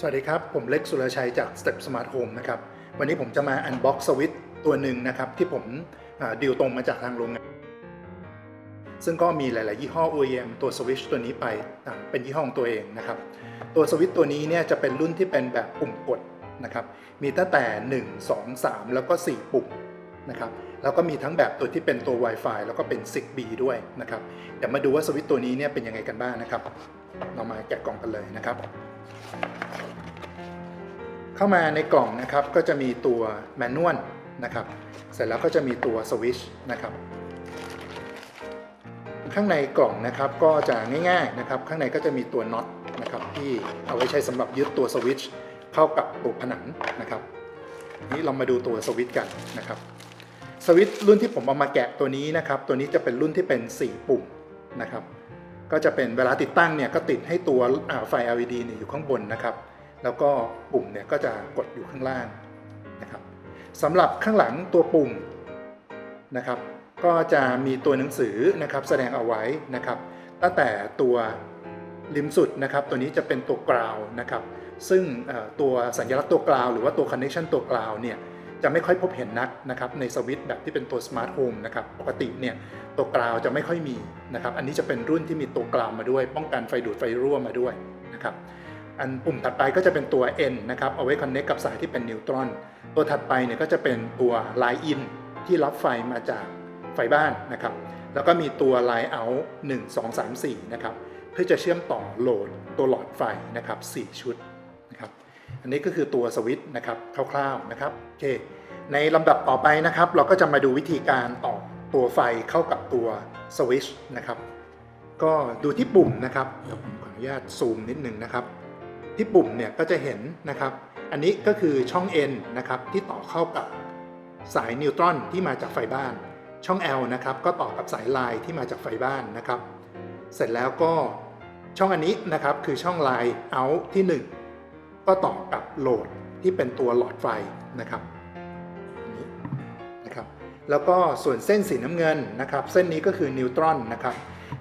สวัสดีครับ ผมเล็กสุรชัยจาก Step Smart Home นะครับ วันนี้ผมจะมา unbox สวิตช์ตัวหนึ่งนะครับ ที่ผมดีลตรงมาจากทางโรงงาน ซึ่งก็มีหลาย ๆ ยี่ห้อ OEM ตัวสวิตช์ตัวนี้ไปเป็นยี่ห้อของตัวเองนะครับ ตัวสวิตช์ตัวนี้เนี่ยจะเป็นรุ่นที่เป็นแบบปุ่มกดนะครับ มีตั้งแต่ 1 2 3 แล้วก็ 4 ปุ่ม นะครับแล้วก็มีทั้งแบบตัวที่เป็นตัว Wi-Fi แล้วก็เป็น Zigbee ด้วยนะครับเดี๋ยวมาดูว่าสวิตตัวนี้เนี่ยเป็นยังไงกันบ้างนะครับ เรามาแกะกล่องกันเลยนะครับ เข้ามาในกล่องนะครับก็จะมีตัวแมนนวลนะครับเสร็จแล้วก็จะมีตัวสวิตช์นะครับข้างในกล่องนะครับก็จะง่ายๆนะครับข้างในก็จะมีตัวน็อตนะครับที่เอาไว้ใช้สำหรับยึดตัวสวิตช์เข้ากับตัวผนังนะครับ นี้เรามาดูตัวสวิตช์กันนะครับ สวิตช์รุ่นที่ผมเอามาแกะตัวนี้นะครับ ตัวนี้จะเป็นรุ่นที่เป็น 4 ปุ่มนะครับ ก็จะเป็นเวลาติดตั้งเนี่ยก็ติดให้ตัวไฟ LED เนี่ยอยู่ข้างบนนะครับ แล้วก็ปุ่มเนี่ยก็จะกดอยู่ข้างล่างนะครับสำหรับข้างหลังตัวปุ่มนะครับ ก็จะมีตัวหนังสือนะครับแสดงเอาไว้นะครับ ตั้งแต่ตัวริมสุดนะครับ ตัวนี้จะเป็นตัวกราวนะครับ ซึ่งตัวสัญลักษณ์ตัวกราวหรือว่าตัวคอนเนคชันตัวกราวเนี่ย จะไม่ค่อยพบเห็นนักนะครับในสวิตช์แบบที่เป็นตัวสมาร์ทโฮมนะครับปกติเนี่ยตัวกราวจะไม่ค่อยมีนะครับอันนี้จะเป็นรุ่นที่มีตัวกราวมาด้วย ป้องกันไฟดูดไฟรั่วมาด้วยนะครับอันปุ่มถัดไปก็จะเป็นตัว N นะครับเอาไว้คอนเน c t กับสายที่เป็นนิวตรอน ตัวถัดไปเนี่ยก็จะเป็นตัว Line In ที่รับไฟมาจากไฟบ้านนะครับแล้วก็มีตัว Line Out 1 2 3 4นะครับเพื่อจะเชื่อมต่อโหลดตัวหลอดไฟนะครับ4ชุด อันนี้ก็คือตัวสวิตช์นะครับคร่าวๆนะครับโอเคในลำดับต่อไปนะครับ เราก็จะมาดูวิธีการต่อตัวไฟเข้ากับตัวสวิตช์นะครับก็ดูที่ปุ่มนะครับเดี๋ยวผมขออนุญาตซูมนิดนึงนะครับ ที่ปุ่มเนี่ยก็จะเห็นนะครับ อันนี้ก็คือช่อง N นะครับที่ต่อเข้ากับสายนิวตรอนที่มาจากไฟบ้าน ช่อง L นะครับก็ต่อกับสายลายที่มาจากไฟบ้านนะครับ เสร็จแล้วก็ช่องอันนี้นะครับคือช่องลาย out ที่ 1 ก็ต่อกับโหลดที่เป็นตัวหลอดไฟนะครับนี้นะครับ แล้วก็ส่วนเส้นสีน้ำเงินนะครับ เส้นนี้ก็คือนิวตรอนนะครับ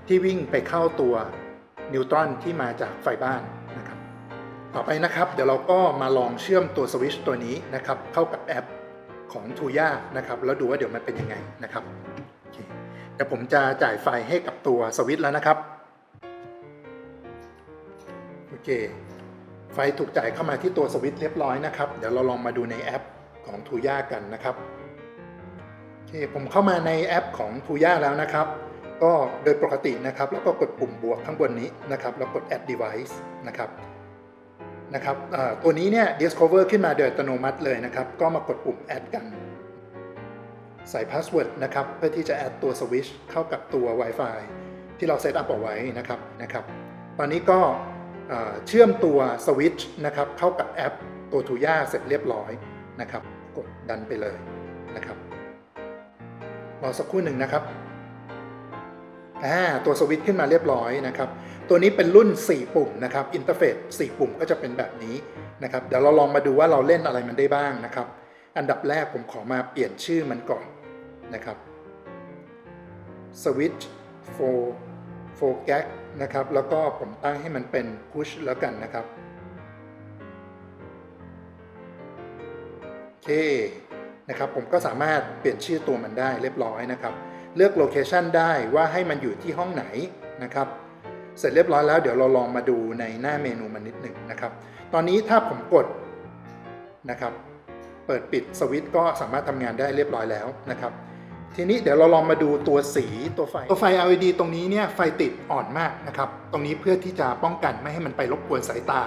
ที่วิ่งไปเข้าตัวนิวตรอนที่มาจากไฟบ้านนะครับ ต่อไปนะครับเดี๋ยวเราก็มาลองเชื่อมตัวสวิตช์ตัวนี้นะครับ เข้ากับแอปของ t ูย่านะครับ แล้วดูว่าเดี๋ยวมันเป็นยังไงนะครับโอเคเดี๋ยวผมจะจ่ายไฟให้กับตัวสวิตช์แล้วนะครับโอเค ไฟถูกจ่ายเข้ามาที่ตัวสวิตช์เรียบร้อยนะครับ เดี๋ยวเราลองมาดูในแอปของ t ูย่ากันนะครับโอเคผมเข้ามาในแอปของ t ูย่าแล้วนะครับ ก็โดยปกตินะครับ แล้วก็กดปุ่มบวกข้างบนนี้นะครับ แล้วกด add device นะครับนะครับตัวนี้เนี่ย discover ขึ้นมาโดยอัตโนมัติเลยนะครับ ก็มากดปุ่ม add กัน ใส่ password นะครับ เพื่อที่จะ add ตัว switch เข้ากับตัว Wi-Fi ที่เราเซตอัพเอาไว้นะครับนะครับ ตอนนี้ก็ เชื่อมตัว switch นะครับเข้ากับแอปตัว t ูย่าเสร็จเรียบร้อยนะครับ กดดันไปเลยนะครับรอสักครู่หนึ่งนะครับอ่าตัวสวิตช์ขึ้นมาเรียบร้อยนะครับ ตัวนี้เป็นรุ่น 4 ปุ่มนะครับอินเทอร์เฟซ4ปุ่มก็จะเป็นแบบนี้นะครับ เดี๋ยวเราลองมาดูว่าเราเล่นอะไรมันได้บ้างนะครับ อันดับแรกผมขอมาเปลี่ยนชื่อมันก่อนนะครับ Switch for for gag นะครับ แล้วก็ผมตั้งให้มันเป็น push แล้วกันนะครับ โอเคนะครับผมก็สามารถเปลี่ยนชื่อตัวมันได้เรียบร้อยนะครับ เลือกโลเคชันได้ว่าให้มันอยู่ที่ห้องไหนนะครับ เสร็จเรียบร้อยแล้วเดี๋ยวเราลองมาดูในหน้าเมนูมันนิดหนึ่งนะครับ ตอนนี้ถ้าผมกดนะครับ เปิดปิดสวิตช์ก็สามารถทำงานได้เรียบร้อยแล้วนะครับ ทีนี้เดี๋ยวเราลองมาดูตัวสีตัวไฟ ตัวไฟ LED ตรงนี้เนี่ยไฟติดอ่อนมากนะครับ ตรงนี้เพื่อที่จะป้องกันไม่ให้มันไปรบกวนสายตา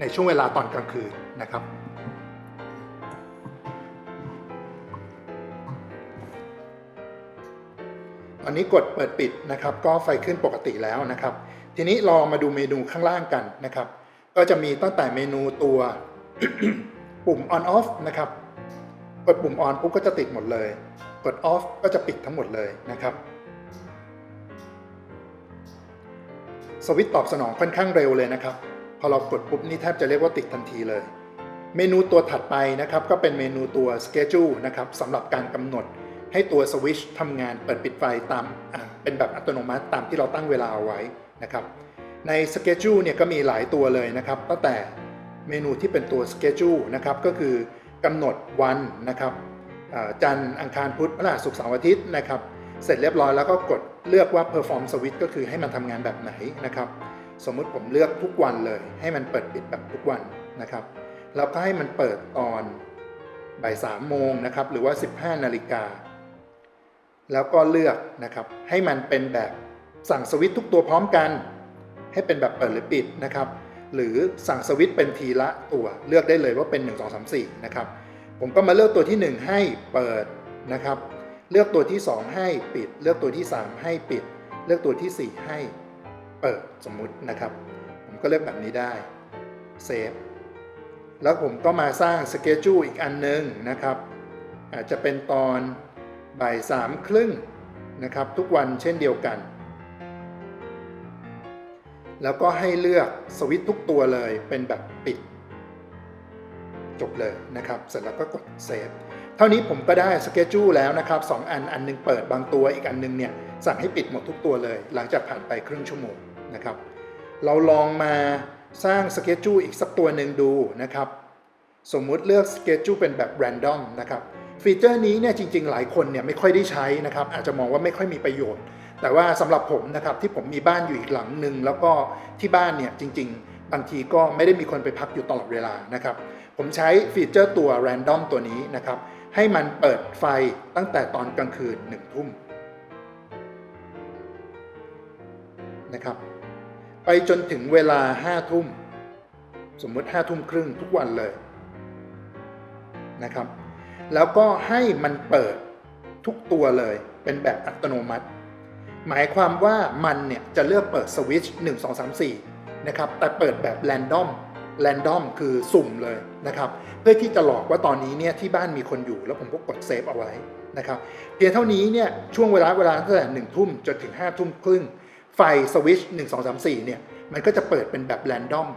ในช่วงเวลาตอนกลางคืนนะครับตอนนี้กดเปิดปิดนะครับ ก็ไฟขึ้นปกติแล้วนะครับ ทีนี้ลองมาดูเมนูข้างล่างกันนะครับ ก็จะมีตั้งแต่เมนูตัวปุ่ม on off นะครับ กดปุ่ม on ปุ๊บก็จะติดหมดเลย กด off ก็จะปิดทั้งหมดเลยนะครับสวิตตอบสนองค่อนข้างเร็วเลยนะครับ พอเรากดปุ๊บนี่แทบจะเรียกว่าติดทันทีเลย เมนูตัวถัดไปนะครับ ก็เป็นเมนูตัว schedule นะครับสำหรับการกำหนดให้ตัวสวิตช์ทำงานเปิดปิดไฟตามเป็นแบบอัตโนมัติตามที่เราตั้งเวลาเอาไว้นะครับ ใน schedule เนี่ยก็มีหลายตัวเลยนะครับตั้งแต่เมนูที่เป็นตัว schedule นะครับก็คือกำหนดวันนะครับ จันทร์อังคารพุธพฤหัสศุกร์เสาร์อาทิตย์นะครับเสร็จเรียบร้อยแล้วก็กดเลือกว่า perform switch ก็คือให้มันทำงานแบบไหนนะครับสมมุติผมเลือกทุกวันเลย ให้มันเปิดปิดแบบทุกวันนะครับแล้วก็ให้มันเปิดตอนบ่ายสามโมงนะครับหรือว่า 15 นาฬิกา แล้วก็เลือกนะครับให้มันเป็นแบบสั่งสวิตทุกตัวพร้อมกัน ให้เป็นแบบเปิดหรือปิดนะครับหรือสั่งสวิตเป็นทีละตัวเลือกได้เลยว่าเป็น 1 2 3 4นะครับ ผมก็มาเลือกตัวที่ 1 ให้เปิดนะครับ เลือกตัวที่ 2 ให้ปิด เลือกตัวที่ 3 ให้ปิด เลือกตัวทีสี่ 4 ให้เปิดสมมุตินะครับ ผมก็เลือกแบบนี้ได้เซฟแล้วผมก็มาสร้างสเกจูอีกอันนึงนะครับ อาจจะเป็นตอนบ่ายสามครึ่งนะครับ ทุกวันเช่นเดียวกัน แล้วก็ให้เลือกสวิตทุกตัวเลยเป็นแบบปิด จบเลยนะครับเสร็จแล้วก็กดเซฟเท่านี้ผมก็ได้สเกจูแล้วนะครับสองอันอันหนึงเปิดบางตัวอีกอันหนึงเนี่ยสั่งให้ปิดหมดทุกตัวเลย หลังจากผ่านไปครึ่งชั่วโมงนะครับ เราลองมาสร้างสเกจูอีกสักตัวหนึ่งดูนะครับ สมมุติเลือกสเกจูเป็นแบบ random นะครับฟีเจอร์นี้เนี่ยจริง ๆ หลายคนเนี่ยไม่ค่อยได้ใช้นะครับ อาจจะมองว่าไม่ค่อยมีประโยชน์ แต่ว่าสำหรับผมนะครับที่ผมมีบ้านอยู่อีกหลังหนึ่งแล้วก็ที่บ้านเนี่ยจริง ๆบางทีก็ไม่ได้มีคนไปพักอยู่ตลอดเวลานะครับ ผมใช้ฟีเจอร์ตัว random ตัวนี้นะครับ ให้มันเปิดไฟตั้งแต่ตอนกลางคืนหนึ่งทุ่มนะครับ ไปจนถึงเวลาห้าทุ่ม สมมติห้าทุ่มครึ่งทุกวันเลยนะครับ แล้วก็ให้มันเปิดทุกตัวเลยเป็นแบบอัตโนมัติ หมายความว่ามันเนี่ยจะเลือกเปิดสวิตช์1 2 3 4นะครับ แต่เปิดแบบแรนดอม แรนดอมคือสุ่มเลยนะครับเพื่อที่จะหลอกว่าตอนนี้เนี่ยที่บ้านมีคนอยู่แล้วผมก็กดเซฟเอาไว้นะครับเพียงเท่านี้เนี่ยช่วงเวลาเวลาตั้งแต่หนึ่งทุ่มจนถึง5้าทุ่มครึ่งไฟสวิตช์1 2 3 4เนี่ยมันก็จะเปิดเป็นแบบแรนดอม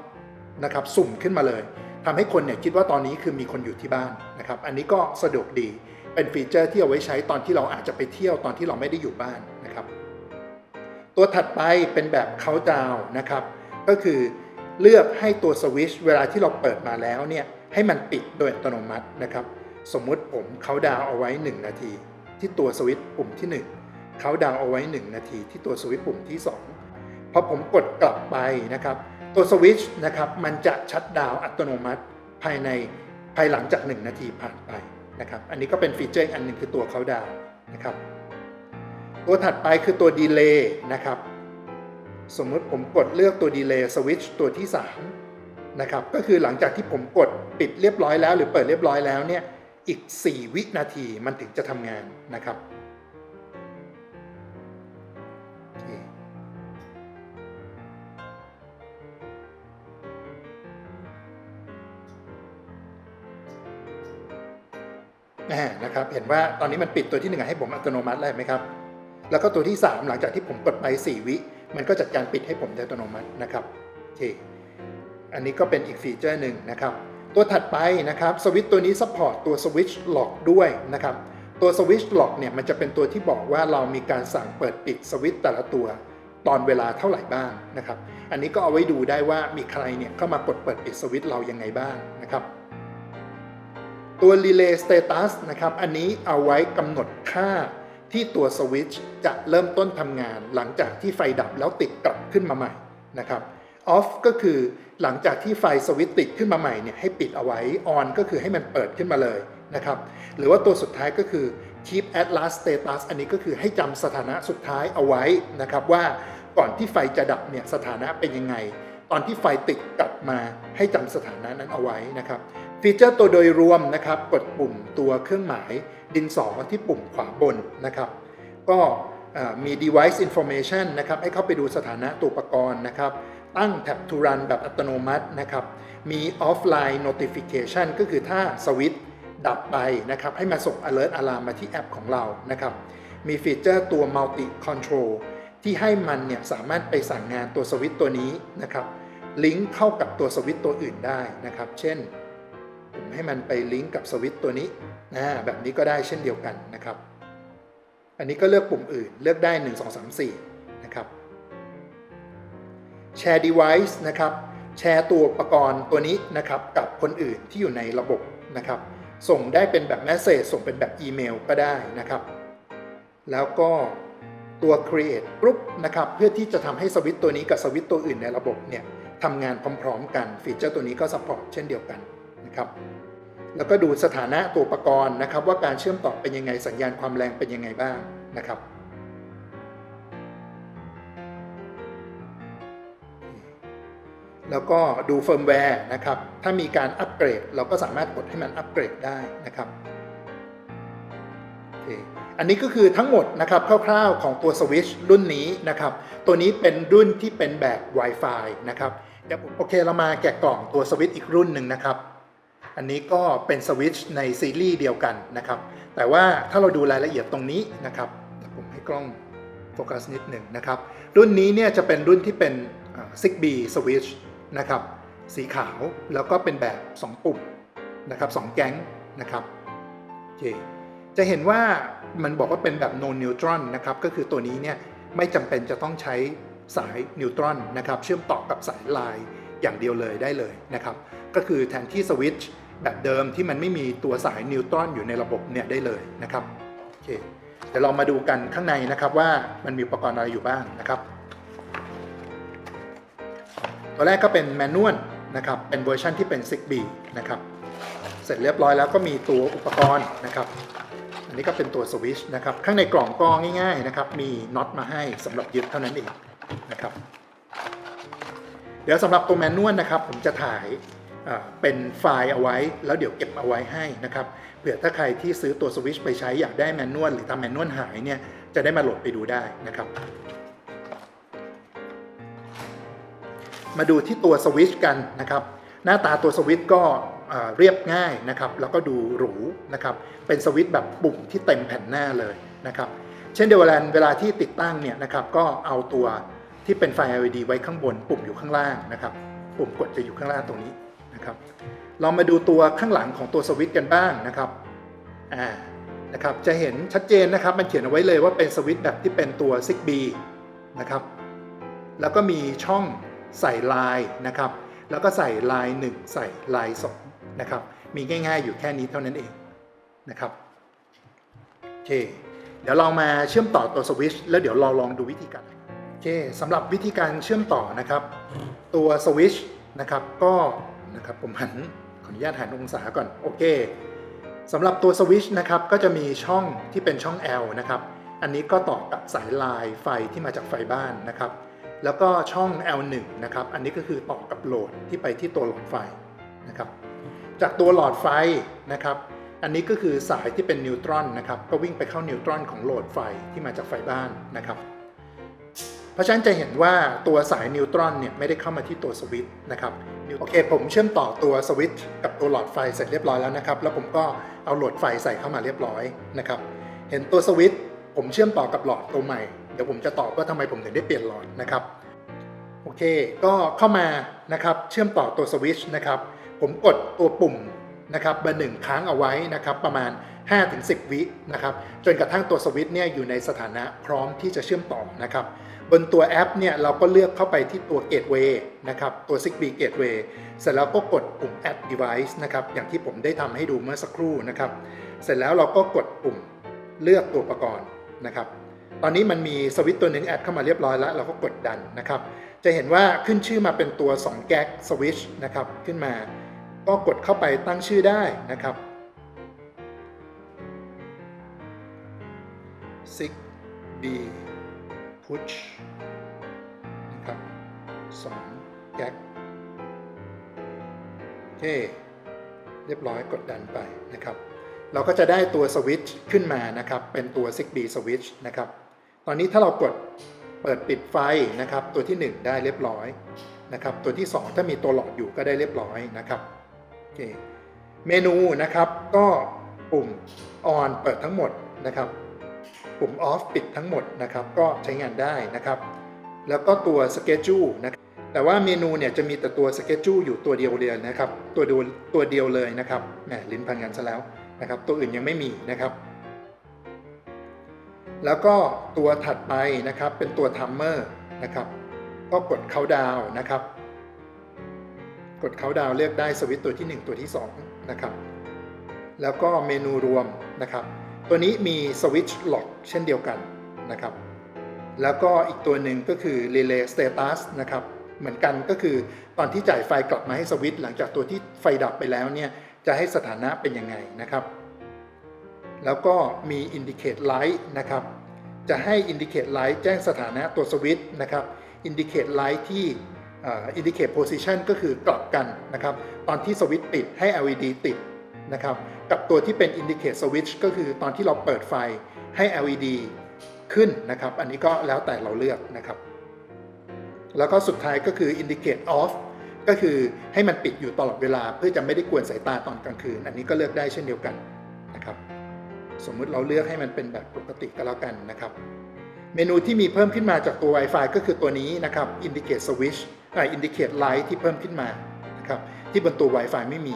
นะครับสุ่มขึ้นมาเลยทำให้คนเนี่ยคิดว่าตอนนี้คือมีคนอยู่ที่บ้านนะครับอันนี้ก็สะดวกดีเป็นฟีเจอร์ที่เอาไว้ใช้ตอนที่เราอาจจะไปเที่ยวตอนที่เราไม่ได้อยู่บ้านนะครับตัวถัดไปเป็นแบบเขาดาวนะครับก็คือ เลือกให้ตัวสวิตช์เวลาที่เราเปิดมาแล้วเนี่ยให้มันปิดโดยอัตโนมัตินะครับ สมมุติผมเขาดาวเอาไว้ 1 นาที ที่ตัวสวิตช์ปุ่มที่ 1เขาดาวเอาไว้ 1 นาที ที่ตัวสวิตช์ปุ่มที่2พอผมกดกลับไปนะครับ ตัวสวิตช์นะครับมันจะชัดดาวอัตโนมัติภายในภายหลังจาก 1 นาทีผ่านไปนะครับอันนี้ก็เป็นฟีเจอร์อีกอันหนึ่งคือตัวเขาดาวนะครับตัวถัดไปคือตัวดีเลย์นะครับ สมมติผมกดเลือกตัวดีเลย์สวิตช์ตัวที่ 3 นะครับ ก็คือหลังจากที่ผมกดปิดเรียบร้อยแล้ว หรือเปิดเรียบร้อยแล้วเนี่ย อีก 4 วินาทีมันถึงจะทำงานนะครับนะครับ เห็นว่าตอนนี้มันปิดตัวที่หนึ่งให้ผมอัตโนมัติแล้วไหมครับ แล้วก็ตัวที่ 3 หลังจากที่ผมกดไป 4 วิ มันก็จัดการปิดให้ผมโดยอัตโนมัตินะครับโอเคอันนี้ก็เป็นอีกฟีเจอร์หนึ่งนะครับ ตัวถัดไปนะครับสวิตตัวนี้ซัพพอร์ตตัวสวิตช์ล็อกด้วยนะครับ ตัวสวิตช์ล็อกเนี่ยมันจะเป็นตัวที่บอกว่าเรามีการสั่งเปิดปิดสวิตช์แต่ละตัวตอนเวลาเท่าไหร่บ้างนะครับ อันนี้ก็เอาไว้ดูได้ว่ามีใครเนี่ยเข้ามากดเปิดปิดสวิตช์เรายังไงบ้างนะครับ ตัว Relay Status นะครับ อันนี้เอาไว้กำหนดค่า ที่ตัวสวิตช์จะเริ่มต้นทำงาน หลังจากที่ไฟดับแล้วติดกลับขึ้นมาใหม่นะครับ Off ก็คือหลังจากที่ไฟสวิตช์ติดขึ้นมาใหม่เนี่ยให้ปิดเอาไว้ On ก็คือให้มันเปิดขึ้นมาเลยนะครับหรือว่าตัวสุดท้ายก็คือ Keep at last status อันนี้ก็คือให้จำสถานะสุดท้ายเอาไว้นะครับว่าก่อนที่ไฟจะดับเนี่ยสถานะเป็นยังไง ตอนที่ไฟติดกลับมาให้จำสถานะนั้นเอาไว้นะครับฟีเจอร์ตัวโดยรวมนะครับกดปุ่มตัวเครื่องหมาย ดินสอที่ปุ่มขวาบนนะครับ ก็มี device information นะครับ ให้เข้าไปดูสถานะตัวอุปกรณ์นะครับ ตั้ง tab to run แบบอัตโนมัตินะครับ มี offline notification ก็คือถ้าสวิตช์ดับไปนะครับ ให้มาส่ง alert alarm มาที่แอปของเรานะครับ มีฟีเจอร์ตัว multi control ที่ให้มันเนี่ยสามารถไปสั่งงานตัวสวิตช์ตัวนี้นะครับ ลิงก์เข้ากับตัวสวิตช์ตัวอื่นได้นะครับ เช่น ผมให้มันไปลิงก์กับสวิตช์ตัวนี้ นะแบบนี้ก็ได้เช่นเดียวกันนะครับ อันนี้ก็เลือกปุ่มอื่นเลือกได้ 1 2 3 4 นะครับ Share Device นะครับแชร์ตัวอุปกรณ์ตัวนี้นะครับกับคนอื่นที่อยู่ในระบบนะครับ ส่งได้เป็นแบบแมสเซจส่งเป็นแบบอีเมลก็ได้นะครับ แล้วก็ตัว create group นะครับเพื่อที่จะทำให้สวิตช์ตัวนี้กับสวิตช์ตัวอื่นในระบบเนี่ยทำงานพร้อมๆ กันฟีเจอร์ตัวนี้ก็ support เช่นเดียวกันนะครับ แล้วก็ดูสถานะตัวอุปกรณ์นะครับ ว่าการเชื่อมต่อเป็นยังไงสัญญาณความแรงเป็นยังไงบ้างนะครับ แล้วก็ดูเฟิร์มแวร์นะครับ ถ้ามีการอัปเกรด เราก็สามารถกดให้มันอัปเกรดได้นะครับโอเคอันนี้ก็คือทั้งหมดนะครับคร่าวๆของตัวสวิตช์รุ่นนี้นะครับ ตัวนี้เป็นรุ่นที่เป็นแบบ Wi-Fi นะครับเดี๋ยวผมโอเคเรามาแกะกล่องตัวสวิตช์อีกรุ่นหนึ่งนะครับ อันนี้ก็เป็นสวิตช์ในซีรีส์เดียวกันนะครับ แต่ว่าถ้าเราดูรายละเอียดตรงนี้นะครับ ผมให้กล้องโฟกัสนิดหนึ่งนะครับ รุ่นนี้เนี่ยจะเป็นรุ่นที่เป็นอ่า Zigbee Switch นะครับ สีขาวแล้วก็เป็นแบบ 2 ปุ่มนะครับสองแก๊งนะครับโอเคจะเห็นว่ามันบอกว่าเป็นแบบ no neutron นะครับ ก็คือตัวนี้เนี่ยไม่จำเป็นจะต้องใช้สายนิวตรอนนะครับ เชื่อมต่อกับสายลายอย่างเดียวเลยได้เลยนะครับ ก็คือแทนที่สวิตช์แบบเดิมที่มันไม่มีตัวสายนิวตรอนอยู่ในระบบเนี่ยได้เลยนะครับโอเคเดี๋ยวเรามาดูกันข้างในนะครับว่ามันมีอุปกรณ์อะไรอยู่บ้างนะครับ ตัวแรกก็เป็นแมนนวลนะครับเป็นเวอร์ชันที่เป็น Zigbee นะครับเสร็จเรียบร้อยแล้วก็มีตัวอุปกรณ์นะครับ อันนี้ก็เป็นตัวสวิตช์นะครับ ข้างในกล่องก็ง่ายๆนะครับ มีน็อตมาให้สำหรับยึดเท่านั้นเองนะครับ เดี๋ยวสำหรับตัวแมนนวลนะครับ ผมจะถ่าย เป็นไฟล์เอาไว้ แล้วเดี๋ยวเก็บเอาไว้ให้นะครับเผื่อถ้าใครที่ซื้อตัวสวิตช์ไปใช้อยากได้แมนนวลหรือทำแมนนวลหายเนี่ยจะได้มาโหลดไปดูได้นะครับ มาดูที่ตัวสวิตช์กันนะครับหน้าตาตัวสวิตช์ก็เอ่อเรียบง่ายนะครับแล้วก็ดูหรูนะครับเป็นสวิตช์แบบปุ่มที่เต็มแผ่นหน้าเลยนะครับเช่นเดียวกันเวลาที่ติดตั้งเนี่ยนะครับก็เอาตัวที่เป็นไฟ LED ไว้ข้างบน ปุ่มอยู่ข้างล่างนะครับ ปุ่มกดจะอยู่ข้างล่างตรงนี้ นะครับเรามาดูตัวข้างหลังของตัวสวิตช์กันบ้างนะครับอ่านะครับจะเห็นชัดเจนนะครับมันเขียนเอาไว้เลยว่าเป็นสวิตช์แบบที่เป็นตัว Zigbee นะครับแล้วก็มีช่องใส่ลายนะครับแล้วก็ใส่ลาย 1 ใส่ลาย2นะครับมีง่ายๆอยู่แค่นี้เท่านั้นเองนะครับโอเคเดี๋ยวเรามาเชื่อมต่อตัวสวิตช์แล้วเดี๋ยวเราลองดูวิธีการโอเคสำหรับวิธีการเชื่อมต่อนะครับ ตัวสวิตช์นะครับก็ นะครับ ผมหันขออนุญาตหันองศาก่อน โอเคสำหรับตัวสวิชนะครับก็จะมีช่องที่เป็นช่อง L นะครับ อันนี้ก็ต่อกับสายลายไฟที่มาจากไฟบ้านนะครับ แล้วก็ช่อง L1 นะครับ อันนี้ก็คือต่อกับโหลดที่ไปที่ตัวหลอดไฟนะครับ จากตัวหลอดไฟนะครับ อันนี้ก็คือสายที่เป็นนิวตรอนนะครับ ก็วิ่งไปเข้านิวตรอนของโหลดไฟที่มาจากไฟบ้านนะครับ เพราะฉะนั้นจะเห็นว่าตัวสายนิวตรอนเนี่ยไม่ได้เข้ามาที่ตัวสวิตช์นะครับโอเค ผมเชื่อมต่อตัวสวิตช์กับตัวหลอดไฟเสร็จเรียบร้อยแล้วนะครับ แล้วผมก็เอาโหลดไฟใส่เข้ามาเรียบร้อยนะครับ เห็นตัวสวิตช์ผมเชื่อมต่อกับหลอดตัวใหม่ เดี๋ยวผมจะตอบว่าทำไมผมถึงได้เปลี่ยนหลอดนะครับโอเค ก็เข้ามานะครับ เชื่อมต่อตัวสวิตช์นะครับ ผมกดตัวปุ่ม นะครับเบอร์หนึ่งค้างเอาไว้นะครับประมาณ 5-10 วินะครับจนกระทั่งตัวสวิตช์เนี่ยอยู่ในสถานะพร้อมที่จะเชื่อมต่อนะครับบนตัวแอปเนี่ยเราก็เลือกเข้าไปที่ตัว Gateway นะครับตัว Zigbee Gateway เสร็จแล้วก็กดปุ่ม Add Device นะครับอย่างที่ผมได้ทำให้ดูเมื่อสักครู่นะครับเสร็จแล้วเราก็กดปุ่มเลือกตัวอุปกรณ์นะครับตอนนี้มันมีสวิตช์ตัวหนึ่งแอดเข้ามาเรียบร้อยแล้ว เราก็กดดันนะครับจะเห็นว่าขึ้นชื่อมาเป็นตัว2แก๊กสวิตช์นะครับขึ้นมา ก็กดเข้าไปตั้งชื่อได้นะครับ Zigbee Push นะครับ2แก๊กโอเค เรียบร้อยกดดันไปนะครับ เราก็จะได้ตัวสวิตช์ขึ้นมานะครับ เป็นตัว Zigbee Switch นะครับ ตอนนี้ถ้าเรากดเปิดปิดไฟนะครับ ตัวที่ 1 ได้เรียบร้อยนะครับ ตัวที่ 2 ถ้ามีตัวหลอดอยู่ก็ได้เรียบร้อยนะครับ เคเมนูนะครับก็ปุ่ม on เปิดทั้งหมดนะครับ ปุ่ม off ปิดทั้งหมดนะครับ ก็ใช้งานได้นะครับ แล้วก็ตัว schedule นะแต่ว่าเมนูเนี่ยจะมีแต่ตัว schedule อยู่ตัวเดียวเลยนะครับ ตัวเดียวตัวเดียวเลยนะครับแหมลิ้นพันกันซะแล้วนะครับ ตัวอื่นยังไม่มีนะครับ แล้วก็ตัวถัดไปนะครับเป็นตัว timer นะครับ ก็กด countdown นะครับ กดเขาดาวเลือกได้สวิตตัวที่ 1 ตัวที่2นะครับแล้วก็เมนูรวมนะครับ ตัวนี้มีสวิตช์ล็อกเช่นเดียวกันนะครับแล้วก็อีกตัวหนึ่งก็คือ Relay Status นะครับเหมือนกันก็คือตอนที่จ่ายไฟกลับมาให้สวิตช์หลังจากตัวที่ไฟดับไปแล้วเนี่ยจะให้สถานะเป็นยังไงนะครับ แล้วก็มี Indicate Light นะครับจะให้ Indicate Light แจ้งสถานะตัวสวิตช์นะครับ Indicate Light ที่ อ่อ Indicate Position ก็คือกลับกันนะครับ ตอนที่สวิตติดให้ LED ติดนะครับ กับตัวที่เป็น Indicate Switch ก็คือตอนที่เราเปิดไฟให้ LED ขึ้นนะครับ อันนี้ก็แล้วแต่เราเลือกนะครับ แล้วก็สุดท้ายก็คือ Indicate Off ก็คือให้มันปิดอยู่ตลอดเวลา เพื่อจะไม่ได้กวนสายตาตอนกลางคืน อันนี้ก็เลือกได้เช่นเดียวกันนะครับ สมมุติเราเลือกให้มันเป็นแบบปกติก็แล้วกันนะครับ เมนูที่มีเพิ่มขึ้นมาจากตัว Wi-Fi ก็คือตัวนี้นะครับ Indicate Switch อ่า Indicate Light ที่เพิ่มขึ้นมานะครับที่บนตัว Wi-Fi ไม่มี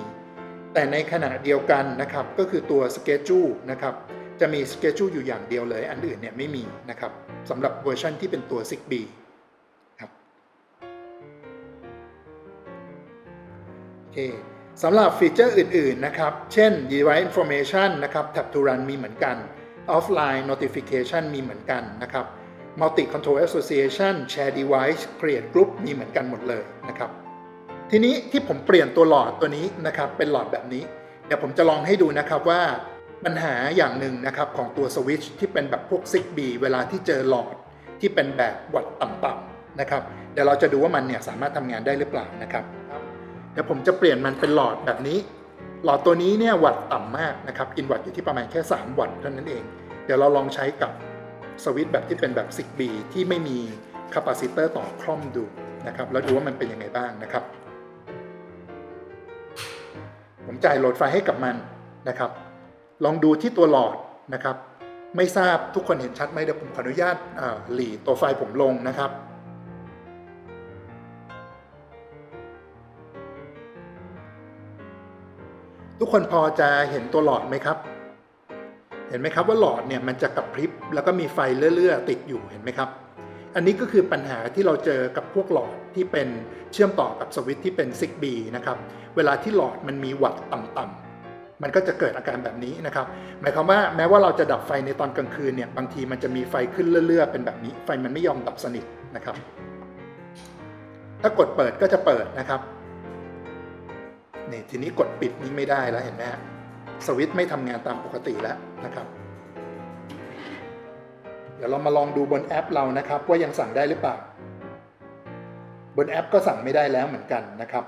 แต่ในขณะเดียวกันนะครับก็คือตัว Schedule นะครับจะมี Schedule อยู่อย่างเดียวเลย อันอื่นเนี่ยไม่มีนะครับสำหรับเวอร์ชันที่เป็นตัว Zigbee ครับโอเคสำหรับฟีเจอร์อื่น ๆ นะครับ เช่น device information นะครับ tap to run มีเหมือนกัน offline notification มีเหมือนกันนะครับ multi control association share device create group มีเหมือนกันหมดเลยนะครับ ทีนี้ที่ผมเปลี่ยนตัวหลอดตัวนี้นะครับเป็นหลอดแบบนี้ เดี๋ยวผมจะลองให้ดูนะครับว่าปัญหาอย่างหนึ่งนะครับของตัวสวิตช์ที่เป็นแบบพวก Zigbee เวลาที่เจอหลอดที่เป็นแบบวัดต่ำๆนะครับ เดี๋ยวเราจะดูว่ามันเนี่ยสามารถทำงานได้หรือเปล่านะครับ เดี๋ยวผมจะเปลี่ยนมันเป็นหลอดแบบนี้ หลอดตัวนี้เนี่ยวัตต์ต่ำมากนะครับ กินวัตอยู่ที่ประมาณแค่ 3 วัตต์เท่านั้นเอง เดี๋ยวเราลองใช้กับ สวิตช์แบบที่เป็นแบบ 10B ที่ไม่มีคาปาซิเตอร์ต่อคล่อมดูนะครับแล้วดูว่ามันเป็นยังไงบ้างนะครับ ผมจ่ายโหลดไฟให้กับมันนะครับ ลองดูที่ตัวหลอดนะครับ ไม่ทราบทุกคนเห็นชัดไหมเดี๋ยวผมขออนุญาตหลีตัวไฟผมลงนะครับทุกคนพอจะเห็นตัวหลอดไหมครับ ห็นไหมครับว่าหลอดเนี่ยมันจะกระพริบแล้วก็มีไฟเลื่อๆติดอยู่เห็นไหมครับ อันนี้ก็คือปัญหาที่เราเจอกับพวกหลอดที่เป็นเชื่อมต่อกับสวิตช์ที่เป็น Zigbee นะครับเวลาที่หลอดมันมีวัตต์ต่ำๆมันก็จะเกิดอาการแบบนี้นะครับ หมายความว่าแม้ว่าเราจะดับไฟในตอนกลางคืนเนี่ย บางทีมันจะมีไฟขึ้นเรื่อยๆ เป็นแบบนี้ ไฟมันไม่ยอมดับสนิทนะครับ ถ้ากดเปิดก็จะเปิดนะครับ นี่ทีนี้กดปิดนี้ไม่ได้แล้วเห็นไหมฮะ สวิตช์ไม่ทำงานตามปกติแล้วนะครับ เดี๋ยวเรามาลองดูบนแอปเรานะครับ ว่ายังสั่งได้หรือเปล่า บนแอปก็สั่งไม่ได้แล้วเหมือนกันนะครับ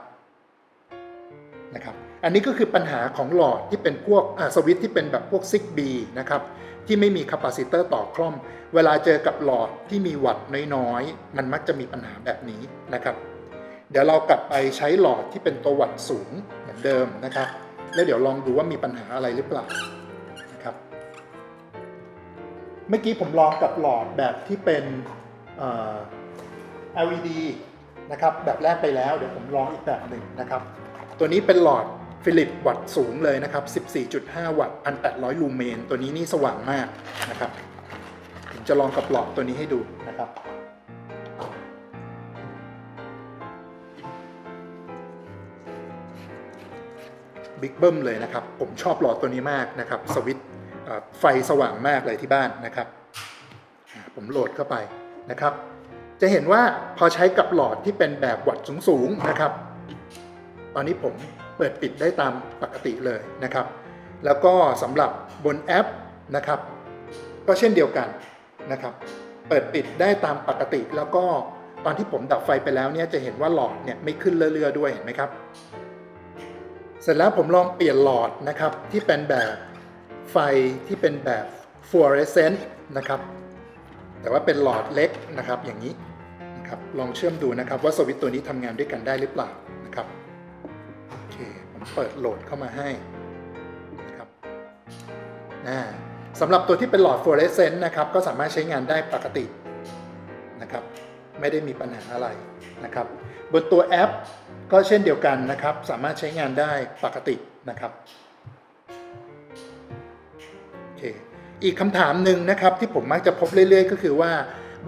นะครับ อันนี้ก็คือปัญหาของหลอดที่เป็นพวกสวิตช์ที่เป็นแบบพวก Zigbee นะครับที่ไม่มีคาปาซิเตอร์ต่อคล่อม เวลาเจอกับหลอดที่มีวัตต์น้อยๆ มันมักจะมีปัญหาแบบนี้นะครับ เดี๋ยวเรากลับไปใช้หลอดที่เป็นตัววัตต์สูงเหมือนเดิมนะครับ แล้วเดี๋ยวลองดูว่ามีปัญหาอะไรหรือเปล่านะครับ เมื่อกี้ผมลองกับหลอดแบบที่เป็น LED นะครับแบบแรกไปแล้วเดี๋ยวผมลองอีกแบบหนึ่งนะครับ ตัวนี้เป็นหลอดฟิลิปวัตต์สูงเลยนะครับ 14.5 วัตต์ 1,800 ลูเมน ตัวนี้นี่สว่างมากนะครับ ผมจะลองกับหลอดตัวนี้ให้ดูนะครับ บิ๊กเบิ้มเลยนะครับ ผมชอบหลอดตัวนี้มากนะครับ สวิตไฟสว่างมากเลยที่บ้านนะครับ ผมโหลดเข้าไปนะครับ จะเห็นว่าพอใช้กับหลอดที่เป็นแบบวัตต์สูงๆนะครับ ตอนนี้ผมเปิดปิดได้ตามปกติเลยนะครับ แล้วก็สำหรับบนแอปนะครับ ก็เช่นเดียวกันนะครับ เปิดปิดได้ตามปกติแล้วก็ตอนที่ผมดับไฟไปแล้วเนี่ยจะเห็นว่าหลอดเนี่ยไม่ขึ้นเรื่อยๆด้วยเห็นไหมครับ สร็จแล้วผมลองเปลี่ยนหลอดนะครับที่เป็นแบบไฟที่เป็นแบบฟลูออเรสเซนต์นะครับ แต่ว่าเป็นหลอดเล็กนะครับอย่างนี้นะครับลองเชื่อมดูนะครับว่าสวิตตัวนี้ทำงานด้วยกันได้หรือเปล่านะครับโอเคผมเปิดโหลดเข้ามาให้นะครับอ่าสำหรับตัวที่เป็นหลอดฟลูออเรสเซนต์นะครับก็สามารถใช้งานได้ปกตินะครับ ไม่ได้มีปัญหาอะไรนะครับ บนตัวแอปก็เช่นเดียวกันนะครับ สามารถใช้งานได้ปกตินะครับโอเคอีกคำถามหนึ่งนะครับที่ผมมักจะพบเรื่อย ๆ ก็คือว่า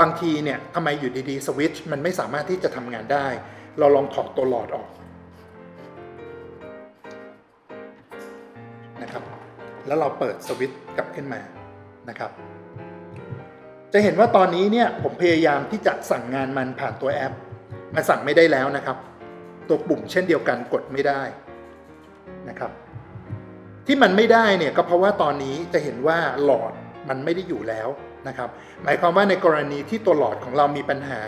บางทีเนี่ยทำไมอยู่ดีๆสวิตช์มันไม่สามารถที่จะทำงานได้ เราลองถอดตัวหลอดออกนะครับ แล้วเราเปิดสวิตช์กลับขึ้นมานะครับ จะเห็นว่าตอนนี้เนี่ยผมพยายามที่จะสั่งงานมันผ่านตัวแอป มันสั่งไม่ได้แล้วนะครับ ตัวปุ่มเช่นเดียวกันกดไม่ได้นะครับ ที่มันไม่ได้เนี่ยก็เพราะว่าตอนนี้จะเห็นว่าหลอดมันไม่ได้อยู่แล้วนะครับ หมายความว่าในกรณีที่ตัวหลอดของเรามีปัญหา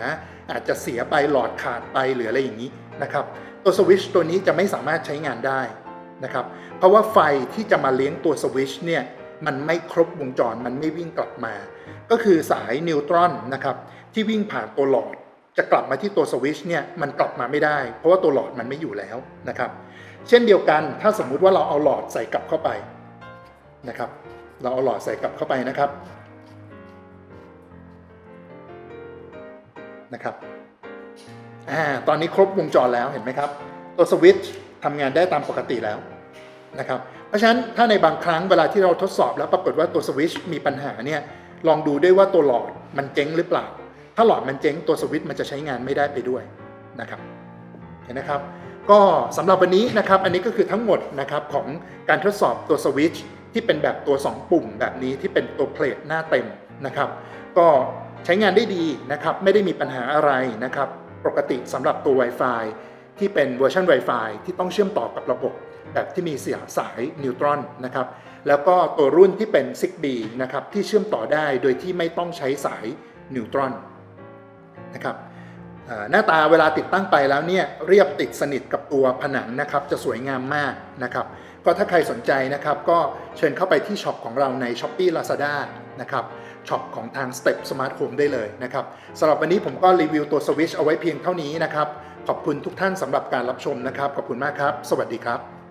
อาจจะเสียไปหลอดขาดไปหรืออะไรอย่างนี้นะครับ ตัวสวิชตัวนี้จะไม่สามารถใช้งานได้นะครับ เพราะว่าไฟที่จะมาเลี้ยงตัวสวิชเนี่ย มันไม่ครบวงจรมันไม่วิ่งกลับมา ก็คือสายนิวตรอนนะครับที่วิ่งผ่านตัวหลอด จะกลับมาที่ตัวสวิตชเนี่ยมันกลับมาไม่ได้ เพราะว่าตัวหลอดมันไม่อยู่แล้วนะครับ เช่นเดียวกันถ้าสมมุติว่าเราเอาหลอดใส่กลับเข้าไปนะครับ เราเอาหลอดใส่กลับเข้าไปนะครับนะครับอ่าตอนนี้ครบวงจรแล้วเห็นไหมครับ ตัวสวิตช์ทำงานได้ตามปกติแล้วนะครับ เพราะฉะนั้นถ้าในบางครั้งเวลาที่เราทดสอบแล้วปรากฏว่าตัวสวิตช์มีปัญหาเนี่ยลองดูด้วยว่าตัวหลอดมันเจ๊งหรือเปล่า ถ้าหลอดมันเจ๊งตัวสวิตช์มันจะใช้งานไม่ได้ไปด้วยนะครับเห็นนะครับ ก็สำหรับวันนี้นะครับอันนี้ก็คือทั้งหมดนะครับของการทดสอบตัวสวิตช์ที่เป็นแบบตัว 2 ปุ่มแบบนี้ที่เป็นตัวเพลทหน้าเต็มนะครับ ก็ใช้งานได้ดีนะครับไม่ได้มีปัญหาอะไรนะครับ ปกติสำหรับตัว Wi-Fi ที่เป็นเวอร์ชัน Wi-Fi ที่ต้องเชื่อมต่อกับระบบ แบบที่มีเสียสายนิวตรอนนะครับแล้วก็ตัวรุ่นที่เป็น Zigbee นะครับที่เชื่อมต่อได้โดยที่ไม่ต้องใช้สายนิวตรอนนะครับหน้าตาเวลาติดตั้งไปแล้วเนี่ยเรียบติดสนิทกับตัวผนังนะครับจะสวยงามมากนะครับก็ถ้าใครสนใจนะครับก็เชิญเข้าไปที่ช็อปของเราใน s h อ p e e Lazada นะครับช็อปของทาง Step Smart Home ได้เลยนะครับสำหรับวันนี้ผมก็รีวิวตัวสวิชเอาไว้เพียงเท่านี้นะครับขอบคุณทุกท่านสำหรับการรับชมนะครับ ขอบคุณมากครับ สวัสดีครับ